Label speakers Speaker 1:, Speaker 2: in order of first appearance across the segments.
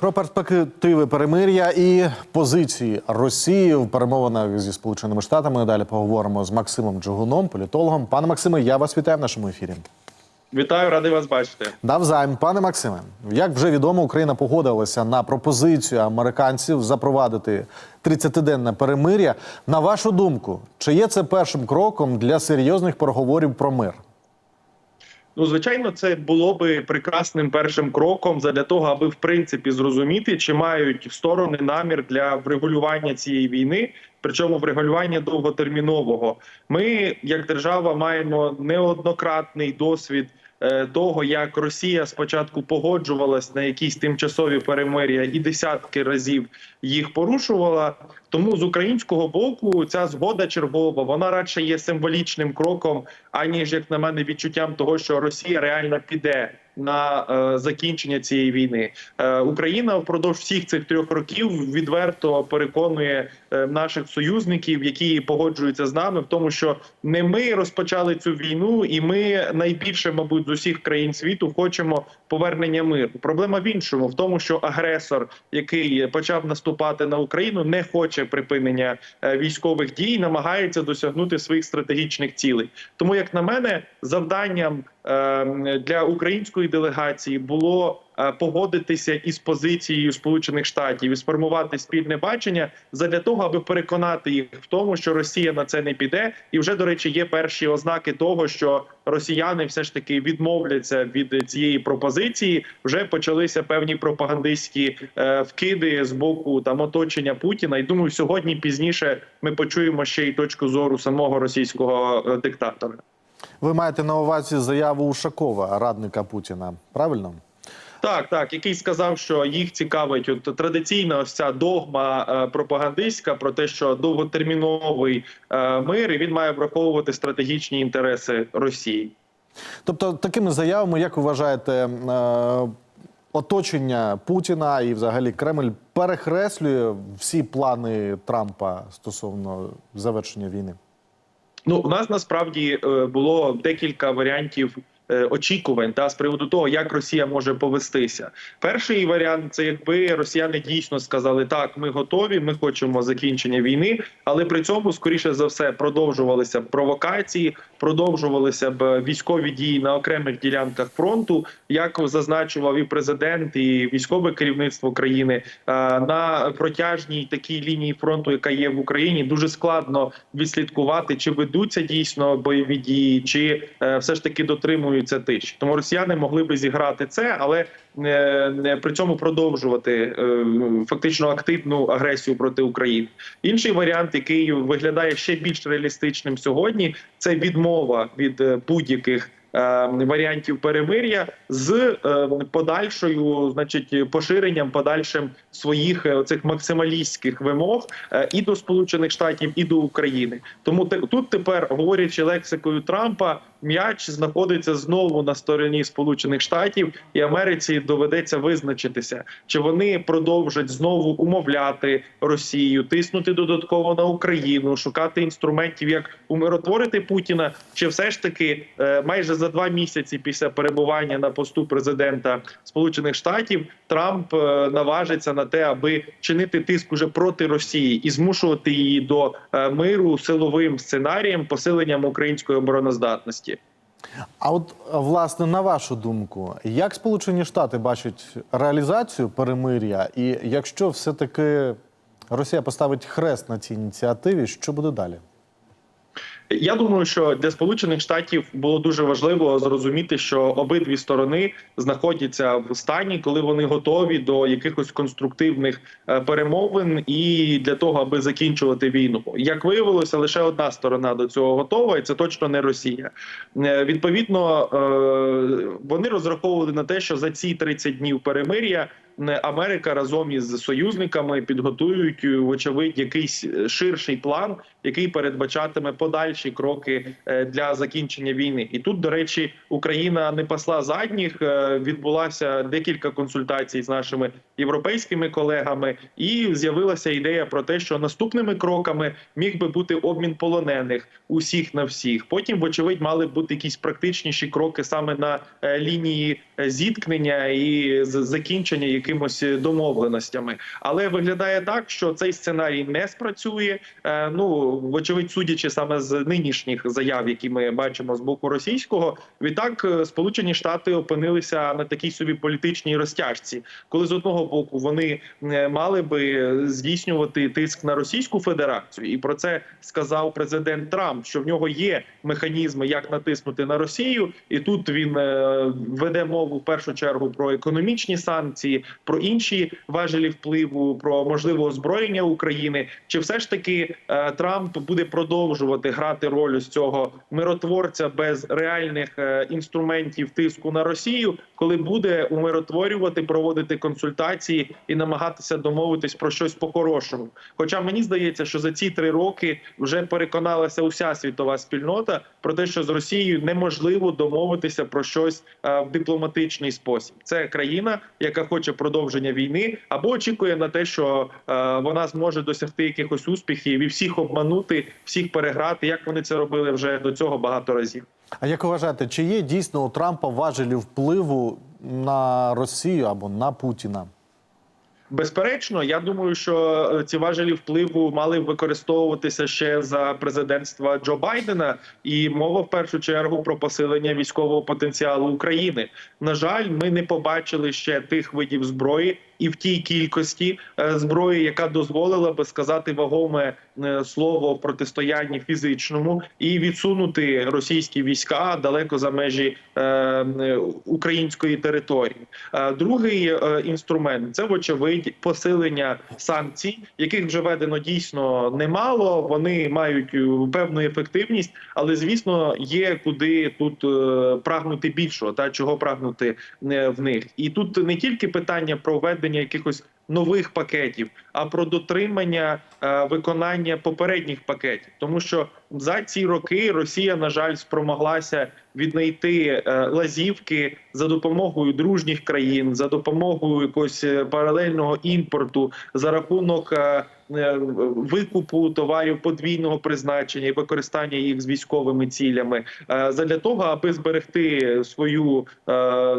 Speaker 1: Про перспективи перемир'я і позиції Росії в перемовинах зі Сполученими Штатами. Далі поговоримо з Максимом Джигуном, політологом. Пане Максиме, я вас вітаю в нашому ефірі.
Speaker 2: Вітаю, радий вас бачити.
Speaker 1: Навзаєм, пане Максиме, як вже відомо, Україна погодилася на пропозицію американців запровадити 30-денне перемир'я. На вашу думку, чи є це першим кроком для серйозних переговорів про мир?
Speaker 2: Ну, звичайно, це було би прекрасним першим кроком для того, аби в принципі зрозуміти, чи мають сторони намір для врегулювання цієї війни, причому врегулювання довготермінового. Ми, як держава, маємо неоднократний досвід. е, Того як Росія спочатку погоджувалась на якісь тимчасові перемир'я і десятки разів їх порушувала. Тому з українського боку ця згода чергова вона радше є символічним кроком, аніж як на мене відчуттям того, що Росія реально піде на е, закінчення цієї війни. Е, Україна впродовж всіх цих трьох років відверто переконує е, наших союзників, які погоджуються з нами, в тому, що не ми розпочали цю війну, і ми найбільше, мабуть, з усіх країн світу хочемо повернення миру. Проблема в іншому, в тому, що агресор, який почав наступати на Україну, не хоче припинення е, військових дій, намагається досягнути своїх стратегічних цілей. Тому, як на мене, завданням е, для української делегації було погодитися із позицією Сполучених Штатів і сформувати спільне бачення задля того, аби переконати їх в тому, що Росія на це не піде, і вже до речі є перші ознаки того, що росіяни все ж таки відмовляться від цієї пропозиції. Вже почалися певні пропагандистські е, вкиди з боку там оточення Путіна. І думаю, сьогодні пізніше ми почуємо ще й точку зору самого російського е, диктатора.
Speaker 1: Ви маєте на увазі заяву Ушакова, радника Путіна, правильно?
Speaker 2: Так, так, який сказав, що їх цікавить от традиційна ось ця догма е, пропагандистська про те, що довготерміновий е, мир і він має враховувати стратегічні інтереси Росії.
Speaker 1: Тобто, такими заявами, як ви вважаєте, е, оточення Путіна і взагалі Кремль перехреслює всі плани Трампа стосовно завершення війни?
Speaker 2: Ну, у нас насправді е, було декілька варіантів. Е, Очікувань та з приводу того, як Росія може повестися. Перший варіант це якби росіяни дійсно сказали, так, ми готові, ми хочемо закінчення війни, але при цьому, скоріше за все, продовжувалися б провокації, продовжувалися б військові дії на окремих ділянках фронту, як зазначував і президент, і військове керівництво країни е, на протяжній такій лінії фронту, яка є в Україні, дуже складно відслідкувати, чи ведуться дійсно бойові дії, чи е, все ж таки дотримуються тиші. Тому росіяни могли би зіграти це, але не, не при цьому продовжувати е, фактично активну агресію проти України. Інший варіант, який виглядає ще більш реалістичним сьогодні, це відмова від е, будь-яких. Е, Варіантів перемир'я з е, подальшою, значить, поширенням подальшим своїх е, цих максималістських вимог е, і до Сполучених Штатів, і до України. Тому тут тепер, говорячи лексикою Трампа, м'яч знаходиться знову на стороні Сполучених Штатів, і Америці доведеться визначитися, чи вони продовжать знову умовляти Росію, тиснути додатково на Україну, шукати інструментів, як умиротворити Путіна, чи все ж таки е, майже за два місяці після перебування на посту президента Сполучених Штатів Трамп е, наважиться на те, аби чинити тиск уже проти Росії і змушувати її до е, миру силовим сценарієм, посиленням української обороноздатності.
Speaker 1: А от власне на вашу думку, як Сполучені Штати бачать реалізацію перемир'я, і якщо все-таки Росія поставить хрест на цій ініціативі, що буде далі?
Speaker 2: Я думаю, що для сполучених штатів було дуже важливо зрозуміти, що обидві сторони знаходяться в стані, коли вони готові до якихось конструктивних е, перемовин і для того, аби закінчувати війну. Як виявилося, лише одна сторона до цього готова, і це точно не Росія. Е, Відповідно, е, вони розраховували на те, що за ці 30 днів перемир'я. Америка разом із союзниками підготують е, вочевидь якийсь е, ширший план, який передбачатиме подальші кроки е, для закінчення війни. І тут, до речі, Україна не пасла задніх. Відбулася декілька консультацій з нашими європейськими колегами, і з'явилася ідея про те, що наступними кроками міг би бути обмін полонених усіх на всіх. Потім, вочевидь, мали б бути якісь практичніші кроки саме на лінії зіткнення і закінчення яких якимось домовленостями. Але виглядає так, що цей сценарій не спрацює. Е, Ну вочевидь, судячи саме з нинішніх заяв, які ми бачимо з боку російського, відтак е, Сполучені Штати опинилися на такій собі політичній розтяжці, коли з одного боку вони е, мали би здійснювати тиск на Російську Федерацію, і про це сказав президент Трамп, що в нього є механізми, як натиснути на Росію, і тут він веде мову в першу чергу про економічні санкції, про інші важелі впливу, про можливе озброєння України. Чи все ж таки е, Трамп буде продовжувати грати роль ось цього миротворця без реальних е, інструментів тиску на Росію, коли буде умиротворювати, проводити консультації і намагатися домовитись про щось по-хорошому? Хоча мені здається, що за ці три роки вже переконалася уся світова спільнота про те, що з Росією неможливо домовитися про щось е, в дипломатичний спосіб. Це країна, яка хоче продовження війни, або очікує на те, що е, вона зможе досягти якихось успіхів і всіх обманути, всіх переграти, як вони це робили вже до цього багато разів.
Speaker 1: А як вважаєте, чи є дійсно у Трампа важелі впливу на Росію або на Путіна?
Speaker 2: Безперечно, я думаю, що е, ці важелі впливу мали використовуватися ще за президентства Джо Байдена, і мова в першу чергу про посилення військового потенціалу України. На жаль, ми не побачили ще тих видів зброї. І в тій кількості е, зброї, яка дозволила би сказати вагоме е, слово протистоянні фізичному і відсунути російські війська далеко за межі е, української території. Другий інструмент це вочевидь посилення санкцій, яких вже введено дійсно немало. Вони мають певну ефективність, але звісно є куди тут прагнути більшого, та чого прагнути в них. І тут не тільки питання про введення якихось нових пакетів, а про дотримання е, виконання попередніх пакетів, тому що за ці роки Росія, на жаль, спромоглася віднайти е, лазівки за допомогою дружніх країн, за допомогою якогось е, паралельного імпорту, за рахунок е, викупу товарів подвійного призначення і використання їх з військовими цілями, задля того, аби зберегти свою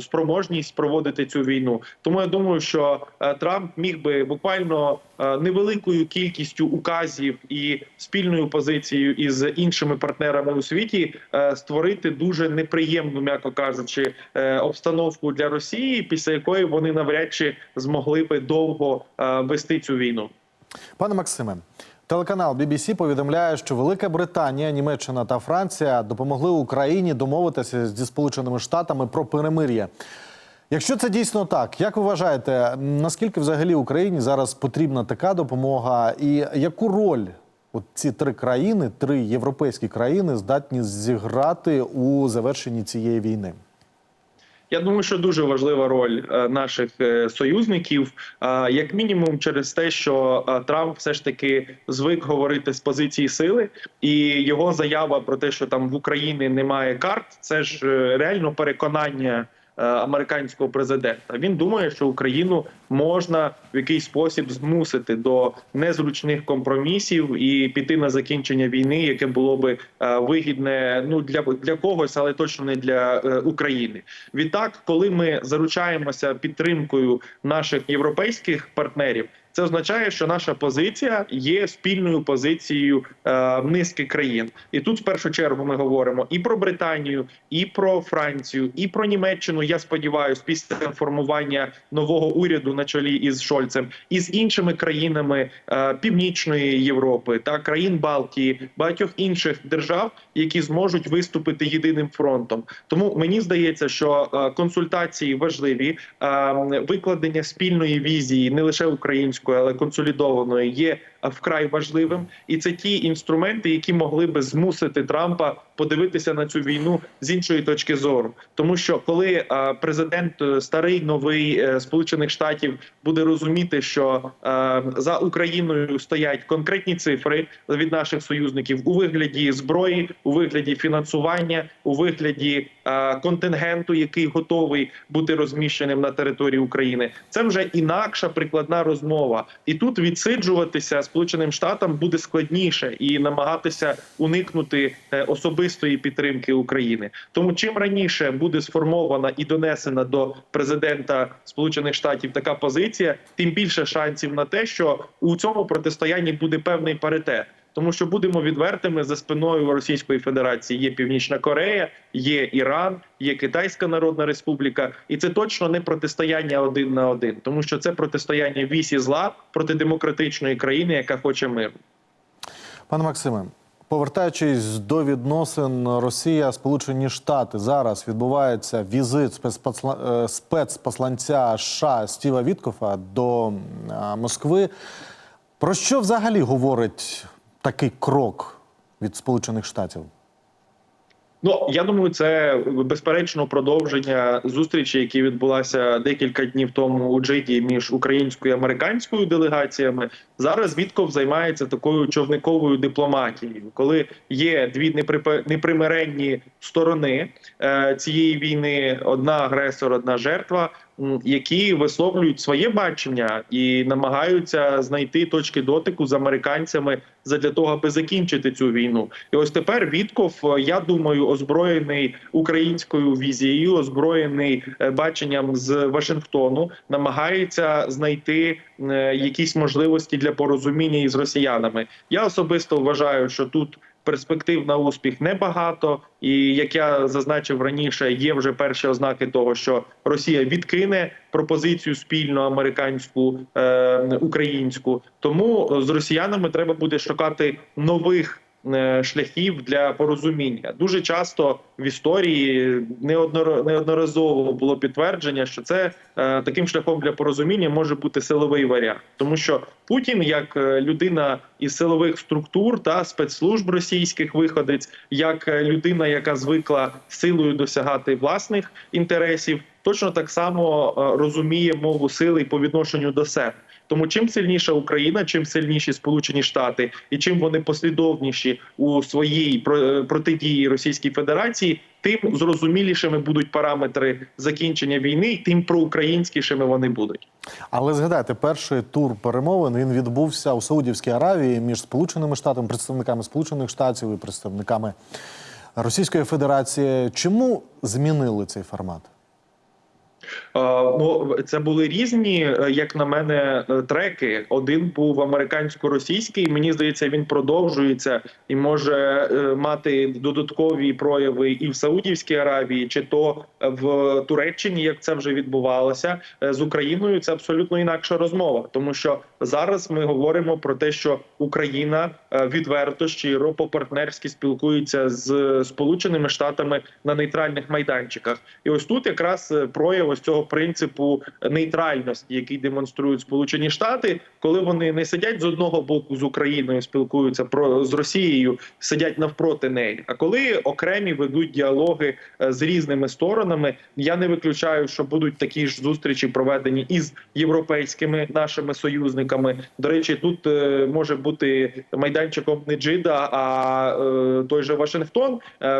Speaker 2: спроможність проводити цю війну. Тому я думаю, що Трамп міг би буквально невеликою кількістю указів і спільною позицією із іншими партнерами у світі е, створити дуже неприємну, м'яко кажучи, е, обстановку для Росії, після якої вони навряд чи змогли би довго е, вести цю війну.
Speaker 1: Пане Максиме, телеканал BBC повідомляє, що Велика Британія, Німеччина та Франція допомогли Україні домовитися зі Сполученими Штатами про перемир'я. Якщо це дійсно так, як ви вважаєте, наскільки взагалі Україні зараз потрібна така допомога, і яку роль от ці три країни, три європейські країни, здатні зіграти у завершенні цієї війни?
Speaker 2: Я думаю, що дуже важлива роль е, наших е, союзників, е, як мінімум, через те, що Трамп все ж таки звик говорити з позиції сили, і його заява про те, що там в Україні немає карт, це ж реально переконання. Е, Американського президента він думає, що Україну можна в якийсь спосіб змусити до незручних компромісів і піти на закінчення війни, яке було би е, вигідне ну для для когось, але точно не для е, України. Відтак, коли ми заручаємося підтримкою наших європейських партнерів. Це означає, що наша позиція є спільною позицією е, низки країн, і тут в першу чергу ми говоримо і про Британію, і про Францію, і про Німеччину. Я сподіваюся, після формування нового уряду на чолі із Шольцем, і з іншими країнами е, Північної Європи та країн Балтії, багатьох інших держав, які зможуть виступити єдиним фронтом. Тому мені здається, що е, консультації важливі, е, викладення спільної візії не лише української, але консолідованої є вкрай важливим, і це ті інструменти, які могли би змусити Трампа подивитися на цю війну з іншої точки зору, тому що коли е, президент е, старий новий е, Сполучених Штатів буде розуміти, що за Україною стоять конкретні цифри від наших союзників у вигляді зброї, у вигляді фінансування, у вигляді контингенту, який готовий бути розміщеним на території України, це вже інакша прикладна розмова, і тут відсиджуватися Сполученим Штатам буде складніше і намагатися уникнути е, особистої підтримки України. Тому чим раніше буде сформована і донесена до президента Сполучених Штатів така позиція, тим більше шансів на те, що у цьому протистоянні буде певний паритет. Тому що будемо відвертими за спиною Російської Федерації є Північна Корея, є Іран, є Китайська Народна Республіка, і це точно не протистояння один на один, тому що це протистояння вісі зла проти демократичної країни, яка хоче миру.
Speaker 1: Пане Максиме, повертаючись до відносин Росія Сполучені Штати, зараз відбувається візит спецпосла- е, спецпосланця США Стіва Віткофа до Москви. Про що взагалі говорить такий крок від Сполучених Штатів?
Speaker 2: Ну я думаю, це безперечно продовження зустрічі, які відбулася декілька днів тому у Джиді між українською і американською делегаціями. Зараз Вітков займається такою човниковою дипломатією, коли є дві непримиренні сторони е, цієї війни: одна агресор, одна жертва. Які висловлюють своє бачення і намагаються знайти точки дотику з американцями задля того, аби закінчити цю війну. І ось тепер Вітков, е, я думаю, озброєний українською візією, озброєний е, баченням з Вашингтону, намагається знайти е, якісь можливості для порозуміння із росіянами. Я особисто вважаю, що тут. Перспектив на успіх небагато, і як я зазначив раніше, є вже перші ознаки того, що Росія відкине пропозицію спільно американську е, українську. Тому з росіянами треба буде шукати нових шляхів для порозуміння. Дуже часто в історії неодноразово було підтвердження, що це е, таким шляхом для порозуміння може бути силовий варіант, тому що Путін, як е, людина із силових структур та спецслужб російських виходець, як е, людина, яка звикла силою досягати власних інтересів, точно так само е, розуміє мову сили по відношенню до себе. Тому чим сильніша Україна, чим сильніші Сполучені Штати, і чим вони послідовніші у своїй е, протидії Російській Федерації, тим зрозумілішими будуть параметри закінчення війни, і тим проукраїнськішими вони будуть.
Speaker 1: Але згадайте, перший тур перемовин він відбувся у Саудівській Аравії між Сполученими Штатами, представниками Сполучених Штатів і представниками Російської Федерації. Чому змінили цей формат?
Speaker 2: Ну, це були різні, е, як на мене, е, треки. Один був американсько-російський. Мені здається, він продовжується і може е, мати додаткові прояви і в Саудівській Аравії, чи то в Туреччині, як це вже відбувалося з Україною. Це абсолютно інакша розмова, тому що зараз ми говоримо про те, що Україна відверто щиро по партнерськи спілкується з Сполученими Штатами на нейтральних майданчиках. І ось тут якраз прояв ось цього принципу нейтральності, який демонструють Сполучені Штати, коли вони не сидять з одного боку з Україною, спілкуються про з Росією, сидять навпроти неї. А коли окремі ведуть діалоги е, з різними сторонами, я не виключаю, що будуть такі ж зустрічі проведені із європейськими нашими союзниками. До речі, тут е, може бути майданчиком не Джида, а е, той же Вашингтон,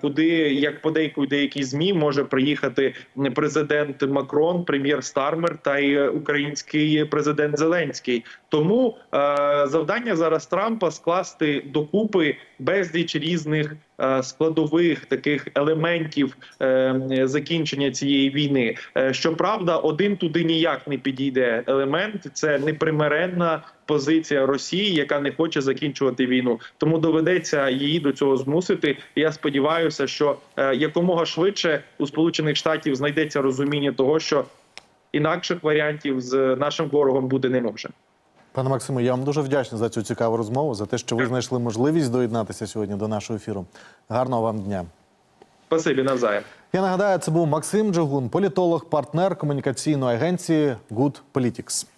Speaker 2: куди як подейкують деякі змі може приїхати президент Макрон, прем'єр Стармер та й е, український президент Зеленський. Тому е, завдання зараз Трампа скласти докупи безліч різних е, складових таких елементів е, закінчення цієї війни. Е, Щоправда, один туди ніяк не підійде елемент. Це непримиренна позиція Росії, яка не хоче закінчувати війну. Тому доведеться її до цього змусити. І Я сподіваюся, що е, якомога швидше у Сполучених Штатів знайдеться розуміння того, що інакших варіантів з нашим ворогом бути не може.
Speaker 1: Пане Максиме, я вам дуже вдячний за цю цікаву розмову, за те, що ви знайшли можливість доєднатися сьогодні до нашого ефіру. Гарного вам дня.
Speaker 2: Спасибі навзаєм.
Speaker 1: Я нагадаю, це був Максим Джигун, політолог, партнер комунікаційної агенції Good Politics.